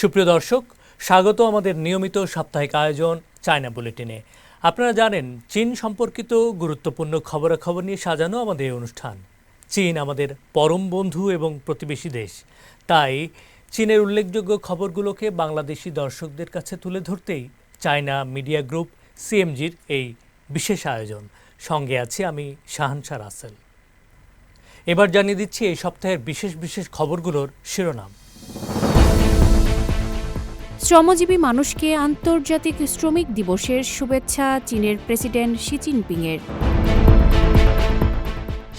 সুপ্রিয় দর্শক, স্বাগত আমাদের নিয়মিত সাপ্তাহিক আয়োজন চায়না বুলেটিনে। আপনারা জানেন, চীন সম্পর্কিত গুরুত্বপূর্ণ খবরাখবর নিয়ে সাজানো আমাদের এই অনুষ্ঠান। চীন আমাদের পরম বন্ধু এবং প্রতিবেশী দেশ। তাই চীনের উল্লেখযোগ্য খবরগুলোকে বাংলাদেশি দর্শকদের কাছে তুলে ধরতেই চায়না মিডিয়া গ্রুপ সিএমজির এই বিশেষ আয়োজন। সঙ্গে আছি আমি শাহানশা রাসেল। এবার জানিয়ে দিচ্ছি এই সপ্তাহের বিশেষ বিশেষ খবরগুলোর শিরোনাম। শ্রমজীবী মানুষকে আন্তর্জাতিক শ্রমিক দিবসের শুভেচ্ছা চীনের প্রেসিডেন্ট শি জিনপিংয়ের।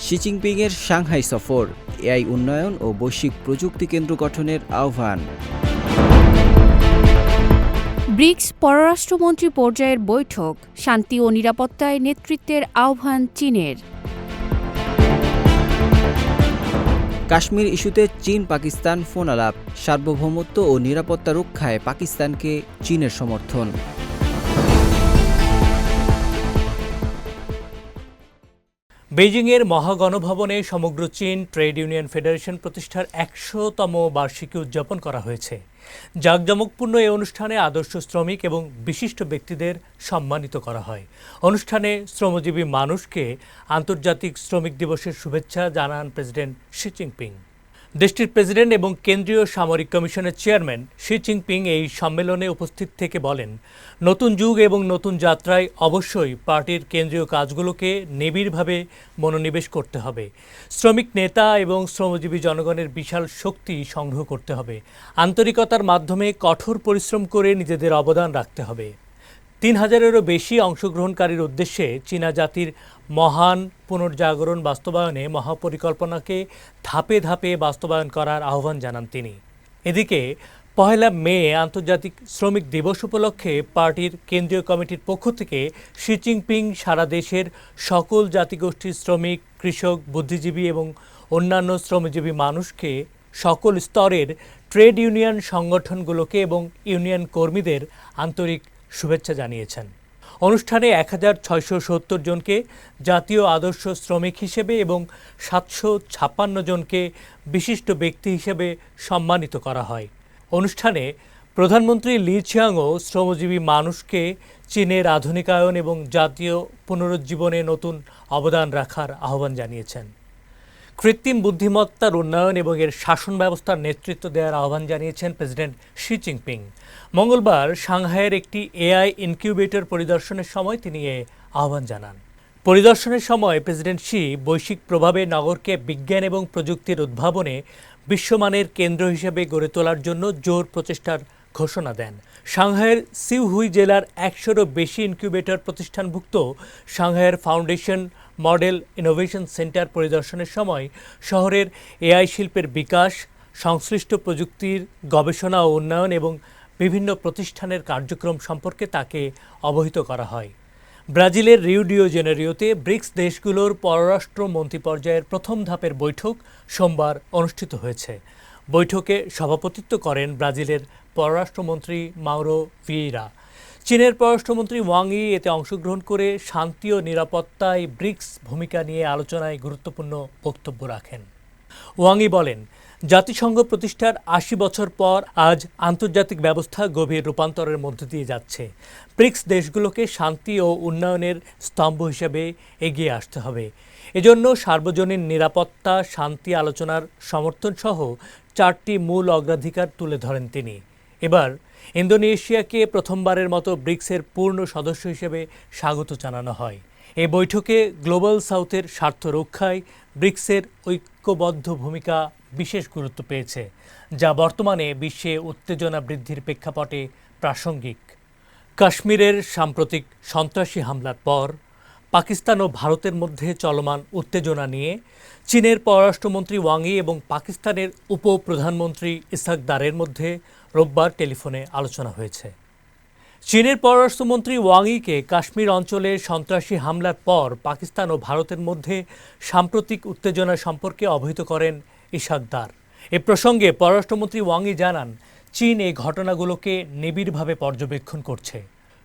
শি জিনপিংয়ের সাংহাই সফর এআই উন্নয়ন ও বৈশ্বিক প্রযুক্তি কেন্দ্র গঠনের আহ্বান। ব্রিক্স পররাষ্ট্রমন্ত্রী পর্যায়ের বৈঠক শান্তি ও নিরাপত্তায় নেতৃত্বের আহ্বান চীনের। কাশ্মীর ইস্যুতে চীন পাকিস্তান ফোন আলাপ সার্বভৌমত্ব ও নিরাপত্তা রক্ষায় পাকিস্তানকে চীনের সমর্থন। বেইজিংয়ের মহাগণভবনে সমগ্র চীন ট্রেড ইউনিয়ন ফেডারেশন প্রতিষ্ঠার একশোতম বার্ষিকী উদযাপন করা হয়েছে। জাঁকজমকপূর্ণ এই অনুষ্ঠানে আদর্শ শ্রমিক এবং বিশিষ্ট ব্যক্তিদের সম্মানিত করা হয়। অনুষ্ঠানে শ্রমজীবী মানুষকে আন্তর্জাতিক শ্রমিক দিবসের শুভেচ্ছা জানান প্রেসিডেন্ট শি জিনপিং। দেশটির প্রেসিডেন্ট এবং কেন্দ্রীয় সামরিক কমিশনের চেয়ারম্যান শি জিনপিং এই সম্মেলনে উপস্থিত থেকে বলেন, নতুন যুগ এবং নতুন যাত্রায় অবশ্যই পার্টির কেন্দ্রীয় কাজগুলোকে নিবিড়ভাবে মনোনিবেশ করতে হবে। শ্রমিক নেতা এবং শ্রমজীবী জনগণের বিশাল শক্তি সংগ্রহ করতে হবে। আন্তরিকতার মাধ্যমে কঠোর পরিশ্রম করে নিজেদের অবদান রাখতে হবে। তিন হাজারেরও বেশি অংশগ্রহণকারীর উদ্দেশ্যে চীনা জাতির মহান পুনর্জাগরণ বাস্তবায়নে মহাপরিকল্পনাকে ধাপে ধাপে বাস্তবায়ন করার আহ্বান জানান তিনি। এদিকে, পহেলা মে আন্তর্জাতিক শ্রমিক দিবস উপলক্ষে পার্টির কেন্দ্রীয় কমিটির পক্ষ থেকে শি জিনপিং সারা দেশের সকল জাতিগোষ্ঠীর শ্রমিক, কৃষক, বুদ্ধিজীবী এবং অন্যান্য শ্রমজীবী মানুষকে সকল স্তরের ট্রেড ইউনিয়ন সংগঠনগুলোকে এবং ইউনিয়ন কর্মীদের আন্তরিক শুভেচ্ছা জানিয়েছেন। অনুষ্ঠানে এক হাজার ছয়শো সত্তর জনকে, জাতীয় আদর্শ শ্রমিক হিসেবে এবং সাতশো ছাপ্পান্ন জনকে বিশিষ্ট ব্যক্তি হিসেবে সম্মানিত করা হয়। অনুষ্ঠানে প্রধানমন্ত্রী লি ছিয়াংও শ্রমজীবী মানুষকে চীনের আধুনিকায়ন এবং জাতীয় পুনরুজ্জীবনে নতুন অবদান রাখার আহ্বান জানিয়েছেন। কৃত্রিম বুদ্ধিমত্তার উন্নয়ন এবং এর শাসন ব্যবস্থার নেতৃত্ব দেওয়ার আহ্বান জানিয়েছেন প্রেসিডেন্ট শি জিনপিং। মঙ্গলবার সাংহাইয়ের একটি এআই ইনকিউবেটর পরিদর্শনের সময় তিনি এ আহ্বান জানান। পরিদর্শনের সময় প্রেসিডেন্ট শি বৈশ্বিক প্রভাবে নগরকে বিজ্ঞান এবং প্রযুক্তির উদ্ভাবনে বিশ্বমানের কেন্দ্র হিসেবে গড়ে তোলার জন্য জোর প্রচেষ্টার ঘোষণা দেন। সাংহাইয়ের সিউহুই জেলার একশোরও বেশি ইনকিউবেটর প্রতিষ্ঠানভুক্ত সাংহাইয়ের ফাউন্ডেশন মডেল ইনোভেশন সেন্টার পরিদর্শনের সময় শহরের এআই শিল্পের বিকাশ, সংশ্লিষ্ট প্রযুক্তির গবেষণা ও উন্নয়ন এবং বিভিন্ন প্রতিষ্ঠানের কার্যক্রম সম্পর্কে তাকে অবহিত করা হয়। ব্রাজিলের রিউডিও জেনেরিওতে ব্রিক্স দেশগুলোর পররাষ্ট্র মন্ত্রী পর্যায়ের প্রথম ধাপের বৈঠক সোমবার অনুষ্ঠিত হয়েছে। বৈঠকে সভাপতিত্ব করেন ব্রাজিলের পররাষ্ট্রমন্ত্রী মাউরো ভিয়েরা। চীনের পররাষ্ট্রমন্ত্রী ওয়াং ই এতে অংশগ্রহণ করে শান্তি ও নিরাপত্তায় ব্রিক্স ভূমিকা নিয়ে আলোচনায় গুরুত্বপূর্ণ বক্তব্য রাখেন। ওয়াংই বলেন, জাতিসংঘ প্রতিষ্ঠার আশি বছর পর আজ আন্তর্জাতিক ব্যবস্থা গভীর রূপান্তরের মধ্য দিয়ে যাচ্ছে। ব্রিক্স দেশগুলোকে শান্তি ও উন্নয়নের স্তম্ভ হিসেবে এগিয়ে আসতে হবে। এজন্য সার্বজনীন নিরাপত্তা, শান্তি আলোচনার সমর্থন সহ চারটি মূল অগ্রাধিকার তুলে ধরেন তিনি। এবার ইন্দোনেশিয়াকে প্রথমবারের মতো ব্রিক্সের পূর্ণ সদস্য হিসেবে স্বাগত জানানো হয়। এ বৈঠকে গ্লোবাল সাউথের স্বার্থ রক্ষায় ব্রিক্সের ঐক্যবদ্ধ ভূমিকা বিশেষ গুরুত্ব পেয়েছে, যা বর্তমানে বিশ্বে উত্তেজনা বৃদ্ধির প্রেক্ষাপটে প্রাসঙ্গিক। কাশ্মীরের সাম্প্রতিক সন্ত্রাসী হামলার পর পাকিস্তান ও ভারতের মধ্যে চলমান উত্তেজনা নিয়ে চীনের পররাষ্ট্রমন্ত্রী ওয়াংই এবং পাকিস্তানের উপপ্রধানমন্ত্রী ইসাক দারের মধ্যে রোববার টেলিফোনে আলোচনা হয়েছে। চীনের পররাষ্ট্রমন্ত্রী ওয়াংইকে কাশ্মীর অঞ্চলে সন্ত্রাসী হামলার পর পাকিস্তান ও ভারতের মধ্যে সাম্প্রতিক উত্তেজনা সম্পর্কে অবহিত করেন ইশাকদার এ প্রসঙ্গে পররাষ্ট্রমন্ত্রী ওয়াংই জানান, চীন এই ঘটনাগুলোকে নিবিড়ভাবে পর্যবেক্ষণ করছে।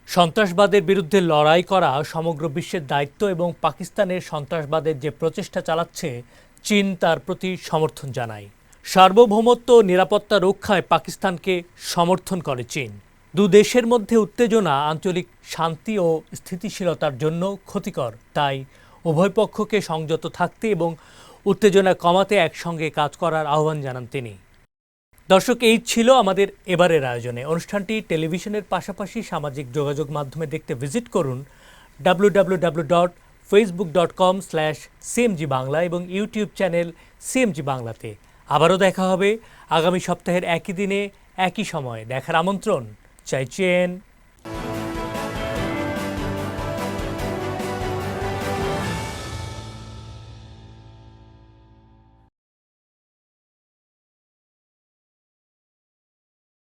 সন্ত্রাসবাদের বিরুদ্ধে লড়াই করা সমগ্র বিশ্বের দায়িত্ব এবং পাকিস্তানের সন্ত্রাসবাদের যে প্রচেষ্টা চালাচ্ছে, চীন তার প্রতি সমর্থন জানায়। সার্বভৌমত্ব নিরাপত্তা রক্ষায় পাকিস্তানকে সমর্থন করে চীন। দু দেশের মধ্যে উত্তেজনা, আঞ্চলিক শান্তি ও স্থিতিশীলতার জন্য ক্ষতিকর। তাই উভয় পক্ষকে সংযত থাকতে এবং উত্তেজনা কমাতে একসঙ্গে কাজ করার আহ্বান জানান তিনি। দর্শক, এই ছিল আমাদের এবারের আয়োজনে। অনুষ্ঠানটি টেলিভিশনের পাশাপাশি সামাজিক যোগাযোগ মাধ্যমে দেখতে ভিজিট করুন W W dot Facebook dot com slash CMG Bangla এবং ইউটিউব চ্যানেল সিএমজি বাংলাতে। আবারও দেখা হবে আগামী সপ্তাহের একই দিনে, একই সময়ে। দেখার আমন্ত্রণ চাইছেন